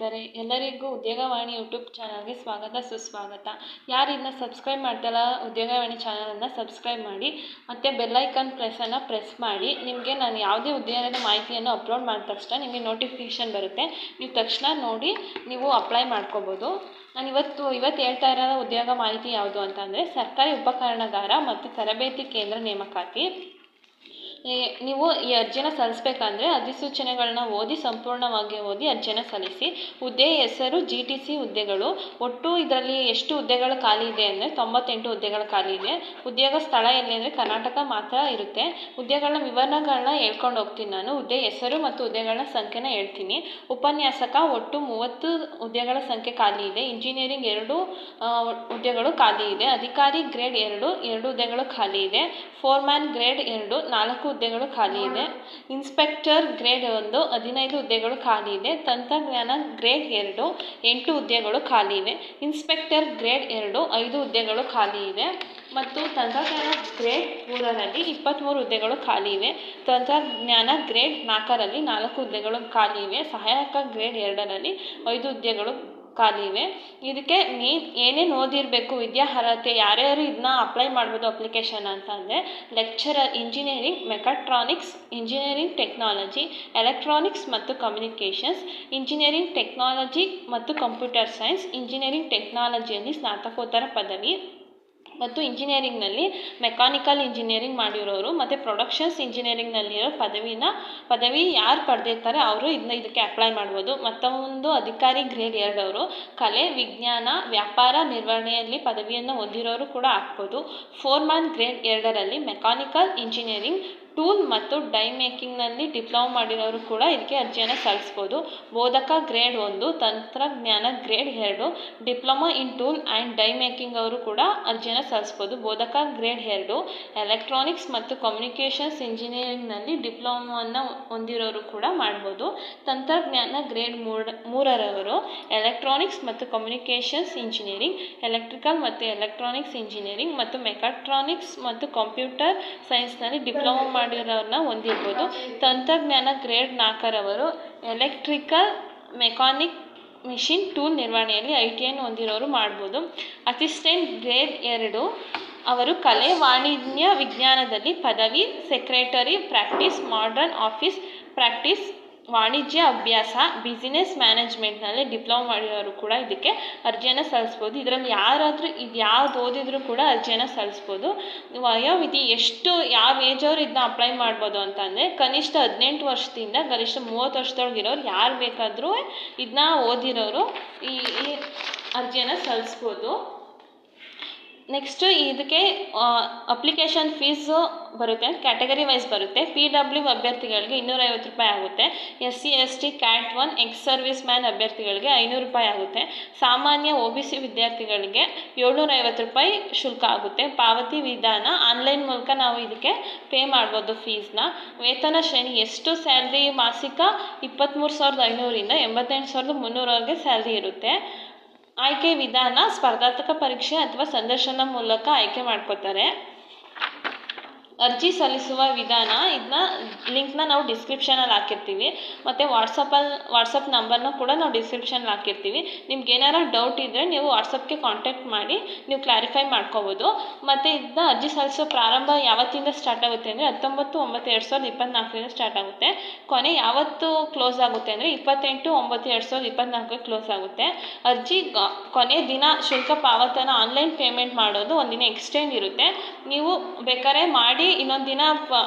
ತಾರೆ ಎಲ್ಲರಿಗೂ ಉದ್ಯೋಗವಾಣಿ ಯೂಟ್ಯೂಬ್ ಚಾನಲ್ಗೆ ಸ್ವಾಗತ, ಸುಸ್ವಾಗತ. ಯಾರು ಇದನ್ನ ಸಬ್ಸ್ಕ್ರೈಬ್ ಮಾಡ್ತಾಯಿಲ್ಲ ಉದ್ಯೋಗವಾಣಿ ಚಾನಲನ್ನು ಸಬ್ಸ್ಕ್ರೈಬ್ ಮಾಡಿ, ಮತ್ತು ಬೆಲ್ಲೈಕನ್ ಪ್ರೆಸ್ಸನ್ನು ಪ್ರೆಸ್ ಮಾಡಿ. ನಿಮಗೆ ನಾನು ಯಾವುದೇ ಉದ್ಯೋಗದ ಮಾಹಿತಿಯನ್ನು ಅಪ್ಲೋಡ್ ಮಾಡಿದ ತಕ್ಷಣ ನಿಮಗೆ ನೋಟಿಫಿಕೇಷನ್ ಬರುತ್ತೆ. ನೀವು ತಕ್ಷಣ ನೋಡಿ, ನೀವು ಅಪ್ಲೈ ಮಾಡ್ಕೋಬೋದು. ನಾನು ಇವತ್ತು ಇವತ್ತು ಹೇಳ್ತಾ ಇರೋ ಉದ್ಯೋಗ ಮಾಹಿತಿ ಯಾವುದು ಅಂತಂದರೆ ಸರ್ಕಾರಿ ಉಪಕರಣಗಾರ ಮತ್ತು ತರಬೇತಿ ಕೇಂದ್ರ ನೇಮಕಾತಿ. ನೀವು ಈ ಅರ್ಜಿನ ಸಲ್ಲಿಸ್ಬೇಕಂದ್ರೆ ಅಧಿಸೂಚನೆಗಳನ್ನ ಓದಿ, ಸಂಪೂರ್ಣವಾಗಿ ಓದಿ ಅರ್ಜಿನ ಸಲ್ಲಿಸಿ, ಹುದ್ದೆ ಹೆಸರು ಜಿ ಟಿ ಸಿ ಹುದ್ದೆಗಳು, ಒಟ್ಟು ಇದರಲ್ಲಿ ಎಷ್ಟು ಹುದ್ದೆಗಳು ಖಾಲಿ ಇದೆ ಅಂದರೆ ತೊಂಬತ್ತೆಂಟು ಹುದ್ದೆಗಳು ಖಾಲಿ ಇದೆ. ಉದ್ಯೋಗ ಸ್ಥಳ ಎಲ್ಲಿ ಅಂದರೆ ಕರ್ನಾಟಕ ಮಾತ್ರ ಇರುತ್ತೆ. ಹುದ್ದೆಗಳನ್ನ ವಿವರಗಳನ್ನ ಹೇಳ್ಕೊಂಡು ಹೋಗ್ತೀನಿ ನಾನು. ಹುದ್ದೆ ಹೆಸರು ಮತ್ತು ಹುದ್ದೆಗಳ ಸಂಖ್ಯೆನ ಹೇಳ್ತೀನಿ. ಉಪನ್ಯಾಸಕ, ಒಟ್ಟು ಮೂವತ್ತು ಹುದ್ದೆಗಳ ಸಂಖ್ಯೆ ಖಾಲಿ ಇದೆ. ಇಂಜಿನಿಯರಿಂಗ್ ಎರಡು ಹುದ್ದೆಗಳು ಖಾಲಿ ಇದೆ. ಅಧಿಕಾರಿ ಗ್ರೇಡ್ ಎರಡು ಎರಡು ಹುದ್ದೆಗಳು ಖಾಲಿ ಇದೆ. ಫೋರ್ಮ್ಯಾನ್ ಗ್ರೇಡ್ ಎರಡು, ನಾಲ್ಕು ಹುದ್ದೆಗಳು ಖಾಲಿ ಇದೆ. ಇನ್ಸ್ಪೆಕ್ಟರ್ ಗ್ರೇಡ್ ಒಂದು, ಹದಿನೈದು ಹುದ್ದೆಗಳು ಖಾಲಿ ಇದೆ. ತಂತ್ರಜ್ಞಾನ ಗ್ರೇಡ್ ಎರಡು, ಎಂಟು ಹುದ್ದೆಗಳು ಖಾಲಿ ಇವೆ ಇನ್ಸ್ಪೆಕ್ಟರ್ ಗ್ರೇಡ್ ಎರಡು, ಐದು ಹುದ್ದೆಗಳು ಖಾಲಿ ಇದೆ. ಮತ್ತು ತಂತ್ರಜ್ಞಾನ ಗ್ರೇಡ್ ಮೂರರಲ್ಲಿ ಇಪ್ಪತ್ತ್ಮೂರು ಹುದ್ದೆಗಳು ಖಾಲಿ ಇವೆ ತಂತ್ರಜ್ಞಾನ ಗ್ರೇಡ್ ನಾಲ್ಕರಲ್ಲಿ ನಾಲ್ಕು ಹುದ್ದೆಗಳು ಖಾಲಿ ಇವೆ. ಸಹಾಯಕ ಗ್ರೇಡ್ ಎರಡರಲ್ಲಿ ಐದು ಹುದ್ದೆಗಳು ಖಾಲಿ ಇವೆ ಇದಕ್ಕೆ ಮೇನ್ ಏನೇನು ಓದಿರಬೇಕು ವಿದ್ಯಾರ್ಹತೆ, ಯಾರ್ಯಾರು ಇದನ್ನ ಅಪ್ಲೈ ಮಾಡ್ಬೋದು ಅಪ್ಲಿಕೇಶನ್ ಅಂತ ಅಂದರೆ lecturer engineering mechatronics engineering technology electronics ಮತ್ತು ಕಮ್ಯುನಿಕೇಷನ್ಸ್ ಇಂಜಿನಿಯರಿಂಗ್ ಟೆಕ್ನಾಲಜಿ ಮತ್ತು ಕಂಪ್ಯೂಟರ್ ಸೈನ್ಸ್ ಇಂಜಿನಿಯರಿಂಗ್ ಟೆಕ್ನಾಲಜಿಯಲ್ಲಿ ಸ್ನಾತಕೋತ್ತರ ಪದವಿ. ಮತ್ತು ಇಂಜಿನಿಯರಿಂಗ್ನಲ್ಲಿ ಮೆಕ್ಯಾನಿಕಲ್ ಇಂಜಿನಿಯರಿಂಗ್ ಮಾಡಿರೋರು ಮತ್ತು ಪ್ರೊಡಕ್ಷನ್ಸ್ ಇಂಜಿನಿಯರಿಂಗ್ನಲ್ಲಿರೋ ಪದವಿನ ಪದವಿ ಯಾರು ಪಡೆದಿರ್ತಾರೆ ಅವರು ಇದನ್ನ ಇದಕ್ಕೆ ಅಪ್ಲೈ ಮಾಡ್ಬೋದು. ಮತ್ತೊಂದು ಅಧಿಕಾರಿ ಗ್ರೇಡ್ ಎರಡವರು ಕಲೆ, ವಿಜ್ಞಾನ, ವ್ಯಾಪಾರ ನಿರ್ವಹಣೆಯಲ್ಲಿ ಪದವಿಯನ್ನು ಹೊಂದಿರೋರು ಕೂಡ ಹಾಕ್ಬೋದು ಫೋರ್ಮ್ಯಾನ್ ಗ್ರೇಡ್ ಎರಡರಲ್ಲಿ ಮೆಕ್ಯಾನಿಕಲ್ ಇಂಜಿನಿಯರಿಂಗ್ ಟೂಲ್ ಮತ್ತು ಡೈ ಮೇಕಿಂಗ್ನಲ್ಲಿ ಡಿಪ್ಲೊಮಾ ಮಾಡಿರೋರು ಕೂಡ ಇದಕ್ಕೆ ಅರ್ಜಿಯನ್ನು ಸಲ್ಲಿಸ್ಬೋದು. ಬೋಧಕ ಗ್ರೇಡ್ ಒಂದು, ತಂತ್ರಜ್ಞಾನ ಗ್ರೇಡ್ ಎರಡು, diploma in tool and die making ಅವರು ಕೂಡ ಅರ್ಜಿಯನ್ನು ಸಲ್ಲಿಸ್ಬೋದು. ಬೋಧಕ ಗ್ರೇಡ್ ಎರಡು, ಎಲೆಕ್ಟ್ರಾನಿಕ್ಸ್ ಮತ್ತು ಕಮ್ಯುನಿಕೇಷನ್ಸ್ ಇಂಜಿನಿಯರಿಂಗ್ನಲ್ಲಿ ಡಿಪ್ಲೊಮಾವನ್ನು ಹೊಂದಿರೋರು ಕೂಡ ಮಾಡ್ಬೋದು. ತಂತ್ರಜ್ಞಾನ ಗ್ರೇಡ್ ಮೂರ, ಮೂರರವರು, ಎಲೆಕ್ಟ್ರಾನಿಕ್ಸ್ ಮತ್ತು ಕಮ್ಯುನಿಕೇಷನ್ಸ್ ಇಂಜಿನಿಯರಿಂಗ್, ಎಲೆಕ್ಟ್ರಿಕಲ್ ಮತ್ತು ಎಲೆಕ್ಟ್ರಾನಿಕ್ಸ್ ಇಂಜಿನಿಯರಿಂಗ್ ಮತ್ತು ಮೆಕಾಟ್ರಾನಿಕ್ಸ್ ಮತ್ತು ಕಂಪ್ಯೂಟರ್ ಸೈನ್ಸ್ನಲ್ಲಿ ಡಿಪ್ಲೊಮಾ ಮಾಡಿರೋರನ್ನ ಹೊಂದಿರ್ಬೋದು. ತಂತ್ರಜ್ಞಾನ ಗ್ರೇಡ್ ನಾಲ್ಕರವರು ಎಲೆಕ್ಟ್ರಿಕಲ್ ಮೆಕಾನಿಕ್ ಮಿಷಿನ್ ಟೂಲ್ ನಿರ್ವಹಣೆಯಲ್ಲಿ ಐ ಟಿ ಐನ ಹೊಂದಿರೋರು ಮಾಡ್ಬೋದು. ಅಸಿಸ್ಟೆಂಟ್ ಗ್ರೇಡ್ ಎರಡು, ಅವರು ಕಲೆ, ವಾಣಿಜ್ಯ, ವಿಜ್ಞಾನದಲ್ಲಿ ಪದವಿ, secretary practice, modern office practice ವಾಣಿಜ್ಯ ಅಭ್ಯಾಸ ಬಿಸಿನೆಸ್ ಮ್ಯಾನೇಜ್ಮೆಂಟ್ನಲ್ಲಿ ಡಿಪ್ಲೊಮಾ ಮಾಡಿರೋರು ಕೂಡ ಇದಕ್ಕೆ ಅರ್ಜಿಯನ್ನು ಸಲ್ಲಿಸ್ಬೋದು. ಇದರಲ್ಲಿ ಯಾರಾದರೂ ಇದು ಯಾವ್ದು ಓದಿದರೂ ಕೂಡ ಅರ್ಜಿಯನ್ನು ಸಲ್ಲಿಸ್ಬೋದು. ವಯೋವಿಧಿ ಎಷ್ಟು, ಯಾವ ಏಜ್ ಅವರು ಇದನ್ನ ಅಪ್ಲೈ ಮಾಡ್ಬೋದು ಅಂತಂದರೆ ಕನಿಷ್ಠ ಹದಿನೆಂಟು ವರ್ಷದಿಂದ ಗರಿಷ್ಠ ಮೂವತ್ತು ವರ್ಷದೊಳಗಿರೋರು ಯಾರು ಬೇಕಾದರೂ ಇದನ್ನ ಓದಿರೋರು ಈ ಈ ಅರ್ಜಿಯನ್ನು ಸಲ್ಲಿಸ್ಬೋದು. ನೆಕ್ಸ್ಟು ಇದಕ್ಕೆ ಅಪ್ಲಿಕೇಶನ್ ಫೀಸು ಬರುತ್ತೆ ಕ್ಯಾಟಗರಿ ವೈಸ್ ಬರುತ್ತೆ. ಪಿ ಡಬ್ಲ್ಯೂ ಅಭ್ಯರ್ಥಿಗಳಿಗೆ ಇನ್ನೂರೈವತ್ತು ರೂಪಾಯಿ ಆಗುತ್ತೆ. S C S T cat one ex service man ಅಭ್ಯರ್ಥಿಗಳಿಗೆ ಐನೂರು ರೂಪಾಯಿ ಆಗುತ್ತೆ. ಸಾಮಾನ್ಯ ಒ ಬಿ ಸಿ ವಿದ್ಯಾರ್ಥಿಗಳಿಗೆ ಏಳ್ನೂರೈವತ್ತು ರೂಪಾಯಿ ಶುಲ್ಕ ಆಗುತ್ತೆ. ಪಾವತಿ ವಿಧಾನ ಆನ್ಲೈನ್ ಮೂಲಕ ನಾವು ಇದಕ್ಕೆ ಪೇ ಮಾಡ್ಬೋದು ಫೀಸ್ನ ವೇತನ ಶ್ರೇಣಿ, ಎಷ್ಟು ಸ್ಯಾಲ್ರಿ ಮಾಸಿಕ? ಇಪ್ಪತ್ತ್ಮೂರು ಸಾವಿರದ ಐನೂರಿಂದ ಎಂಬತ್ತೆಂಟು ಸಾವಿರದ ಮುನ್ನೂರವರೆಗೆ ಸ್ಯಾಲ್ರಿ ಇರುತ್ತೆ. ಆಯ್ಕೆ ವಿಧಾನ ಸ್ಪರ್ಧಾತ್ಮಕ ಪರೀಕ್ಷೆ ಅಥವಾ ಸಂದರ್ಶನ ಮೂಲಕ ಆಯ್ಕೆ ಮಾಡ್ಕೋತಾರೆ. ಅರ್ಜಿ ಸಲ್ಲಿಸುವ ವಿಧಾನ ಇದನ್ನ ಲಿಂಕ್ನ ನಾವು ಡಿಸ್ಕ್ರಿಪ್ಷನಲ್ಲಿ ಹಾಕಿರ್ತೀವಿ. ಮತ್ತು ವಾಟ್ಸಪ್ಪಲ್ಲಿ ವಾಟ್ಸಪ್ ನಂಬರ್ನ ಕೂಡ ನಾವು ಡಿಸ್ಕ್ರಿಪ್ಷನಲ್ಲಿ ಹಾಕಿರ್ತೀವಿ. ನಿಮ್ಗೆ ಏನಾರ ಡೌಟ್ ಇದ್ದರೆ ನೀವು ವಾಟ್ಸಪ್ಗೆ ಕಾಂಟ್ಯಾಕ್ಟ್ ಮಾಡಿ ನೀವು ಕ್ಲಾರಿಫೈ ಮಾಡ್ಕೋಬೋದು. ಮತ್ತು ಇದನ್ನ ಅರ್ಜಿ ಸಲ್ಲಿಸೋ ಪ್ರಾರಂಭ ಯಾವತ್ತಿಂದ ಸ್ಟಾರ್ಟ್ ಆಗುತ್ತೆ ಅಂದರೆ ಹತ್ತೊಂಬತ್ತು, ಒಂಬತ್ತು, ಎರಡು ಸಾವಿರದ ಇಪ್ಪತ್ತ್ನಾಲ್ಕರಿಂದ ಸ್ಟಾರ್ಟ್ ಆಗುತ್ತೆ. ಕೊನೆ ಯಾವತ್ತು ಕ್ಲೋಸ್ ಆಗುತ್ತೆ ಅಂದರೆ ಇಪ್ಪತ್ತೆಂಟು, ಒಂಬತ್ತು, ಎರಡು ಸಾವಿರದ ಇಪ್ಪತ್ತ್ನಾಲ್ಕಕ್ಕೆ ಕ್ಲೋಸ್ ಆಗುತ್ತೆ. ಅರ್ಜಿ ಕೊನೆ ದಿನ ಶುಲ್ಕ ಪಾವತನ ಆನ್ಲೈನ್ ಪೇಮೆಂಟ್ ಮಾಡೋದು ಒಂದಿನ ಎಕ್ಸ್ಟೆಂಡ್ ಇರುತ್ತೆ. ನೀವು ಬೇಕಾದ್ರೆ ಮಾಡಿ ಇನ್ನೊಂದು ದಿನ ಪೇ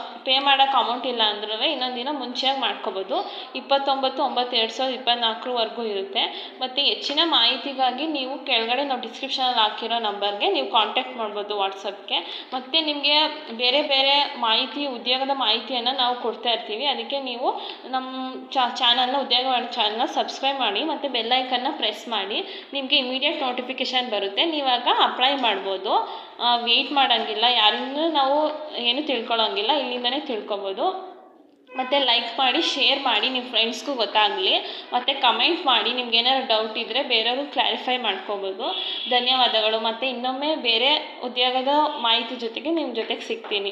ಮಾಡೋಕ್ಕೆ ಅಮೌಂಟ್ ಇಲ್ಲ ಅಂದ್ರೂ ಇನ್ನೊಂದು ದಿನ ಮುಂಚೆಯಾಗಿ ಮಾಡ್ಕೋಬೋದು. ಇಪ್ಪತ್ತೊಂಬತ್ತು ಒಂಬತ್ತು ಎರಡು ಸಾವಿರದ ಇಪ್ಪತ್ತ್ನಾಲ್ಕರವರೆಗೂ ಇರುತ್ತೆ. ಮತ್ತು ಹೆಚ್ಚಿನ ಮಾಹಿತಿಗಾಗಿ ನೀವು ಕೆಳಗಡೆ ನಾವು ಡಿಸ್ಕ್ರಿಪ್ಷನಲ್ಲಿ ಹಾಕಿರೋ ನಂಬರ್ಗೆ ನೀವು ಕಾಂಟ್ಯಾಕ್ಟ್ ಮಾಡ್ಬೋದು ವಾಟ್ಸಪ್ಗೆ. ಮತ್ತು ನಿಮಗೆ ಬೇರೆ ಬೇರೆ ಮಾಹಿತಿ, ಉದ್ಯೋಗದ ಮಾಹಿತಿಯನ್ನು ನಾವು ಕೊಡ್ತಾ ಇರ್ತೀವಿ. ಅದಕ್ಕೆ ನೀವು ನಮ್ಮ ಚಾನಲ್ನ ಉದ್ಯೋಗ ಚಾನಲ್ನ ಸಬ್ಸ್ಕ್ರೈಬ್ ಮಾಡಿ, ಮತ್ತು ಬೆಲ್ಲೈಕನ್ನ ಪ್ರೆಸ್ ಮಾಡಿ, ನಿಮಗೆ ಇಮಿಡಿಯೇಟ್ ನೋಟಿಫಿಕೇಷನ್ ಬರುತ್ತೆ. ನೀವಾಗ ಅಪ್ಲೈ ಮಾಡ್ಬೋದು. ವೆಯ್ಟ್ ಮಾಡೋಂಗಿಲ್ಲ. ಯಾರನ್ನೂ ನಾವು ಏನು ತಿಳ್ಕೊಳ್ಳೋಂಗಿಲ್ಲ ಇಲ್ಲಿಂದನೇ ತಿಳ್ಕೊಬೋದು. ಮತ್ತು ಲೈಕ್ ಮಾಡಿ ಶೇರ್ ಮಾಡಿ ನಿಮ್ಮ ಫ್ರೆಂಡ್ಸ್ಗೂ ಗೊತ್ತಾಗಲಿ. ಮತ್ತು ಕಮೆಂಟ್ ಮಾಡಿ, ನಿಮ್ಗೆ ಏನಾದ್ರು ಡೌಟ್ ಇದ್ದರೆ ಬೇರೆಯವ್ರಿಗೂ ಕ್ಲಾರಿಫೈ ಮಾಡ್ಕೋಬೋದು. ಧನ್ಯವಾದಗಳು. ಮತ್ತು ಇನ್ನೊಮ್ಮೆ ಬೇರೆ ಉದ್ಯೋಗದ ಮಾಹಿತಿ ಜೊತೆಗೆ ನಿಮ್ಮ ಜೊತೆಗೆ ಸಿಗ್ತೀನಿ.